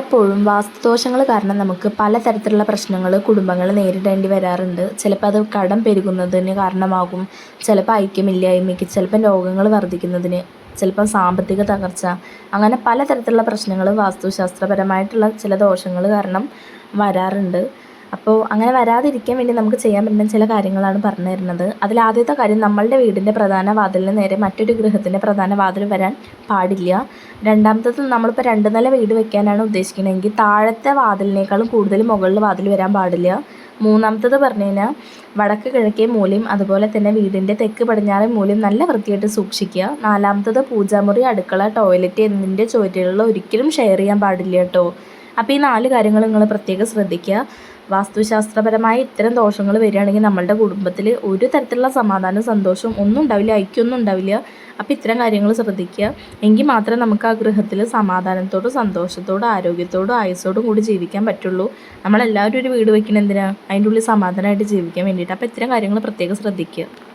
എപ്പോഴും വാസ്തുദോഷങ്ങൾ കാരണം നമുക്ക് പലതരത്തിലുള്ള പ്രശ്നങ്ങൾ കുടുംബങ്ങൾ നേരിടേണ്ടി വരാറുണ്ട്. ചിലപ്പോൾ അത് കടം പെരുകുന്നതിന് കാരണമാകും. ചിലപ്പോൾ ഐക്യമില്ലായ്മയ്ക്ക് ചിലപ്പോൾ രോഗങ്ങൾ വർദ്ധിക്കുന്നതിന് ചിലപ്പം സാമ്പത്തിക തകർച്ച. അങ്ങനെ പലതരത്തിലുള്ള പ്രശ്നങ്ങൾ വാസ്തുശാസ്ത്രപരമായിട്ടുള്ള ചില ദോഷങ്ങൾ കാരണം വരാറുണ്ട്. അപ്പോൾ അങ്ങനെ വരാതിരിക്കാൻ വേണ്ടി നമുക്ക് ചെയ്യാൻ പറ്റുന്ന ചില കാര്യങ്ങളാണ് പറഞ്ഞു തരുന്നത്. അതിൽ ആദ്യത്തെ കാര്യം നമ്മളുടെ വീടിന്റെ പ്രധാന വാതിലിന് നേരെ മറ്റൊരു ഗൃഹത്തിന്റെ പ്രധാന വാതിൽ വരാൻ പാടില്ല. രണ്ടാമത്തത് നമ്മളിപ്പോൾ രണ്ട് നില വീട് വെക്കാനാണ് ഉദ്ദേശിക്കുന്നതെങ്കിൽ താഴത്തെ വാതിലിനേക്കാളും കൂടുതൽ മുകളിൽ വാതിൽ വരാൻ പാടില്ല. മൂന്നാമത്തത് പറഞ്ഞു കഴിഞ്ഞാൽ വടക്ക് കിഴക്കേ മൂലയും അതുപോലെ തന്നെ വീടിന്റെ തെക്ക് പടിഞ്ഞാറ് മൂലയും നല്ല വൃത്തിയായിട്ട് സൂക്ഷിക്കുക. നാലാമത്തത് പൂജാമുറി അടുക്കള ടോയ്ലറ്റ് എന്നിന്റെ ചുവറ്റുകളിൽ ഒരിക്കലും ഷെയർ ചെയ്യാൻ പാടില്ല കേട്ടോ. അപ്പോൾ ഈ നാല് കാര്യങ്ങൾ നിങ്ങൾ പ്രത്യേകം ശ്രദ്ധിക്കുക. വാസ്തുശാസ്ത്രപരമായ ഇത്തരം ദോഷങ്ങൾ വരികയാണെങ്കിൽ നമ്മളുടെ കുടുംബത്തിൽ ഒരു തരത്തിലുള്ള സമാധാനവും സന്തോഷവും ഒന്നും ഉണ്ടാവില്ല ഐക്യമൊന്നും ഉണ്ടാവില്ല. അപ്പോൾ ഇത്തരം കാര്യങ്ങൾ ശ്രദ്ധിക്കുക. എങ്കിൽ മാത്രമേ നമുക്ക് ആ ഗൃഹത്തിൽ സമാധാനത്തോടും സന്തോഷത്തോടും ആരോഗ്യത്തോടും ആയുസോടും കൂടി ജീവിക്കാൻ പറ്റുള്ളൂ. നമ്മളെല്ലാവരും ഒരു വീട് വയ്ക്കണം എന്തിനാണ് അതിന്റെ ഉള്ളിൽ സമാധാനമായിട്ട് ജീവിക്കാൻ വേണ്ടിയിട്ട്. അപ്പോൾ ഇത്തരം കാര്യങ്ങൾ പ്രത്യേകം ശ്രദ്ധിക്കുക.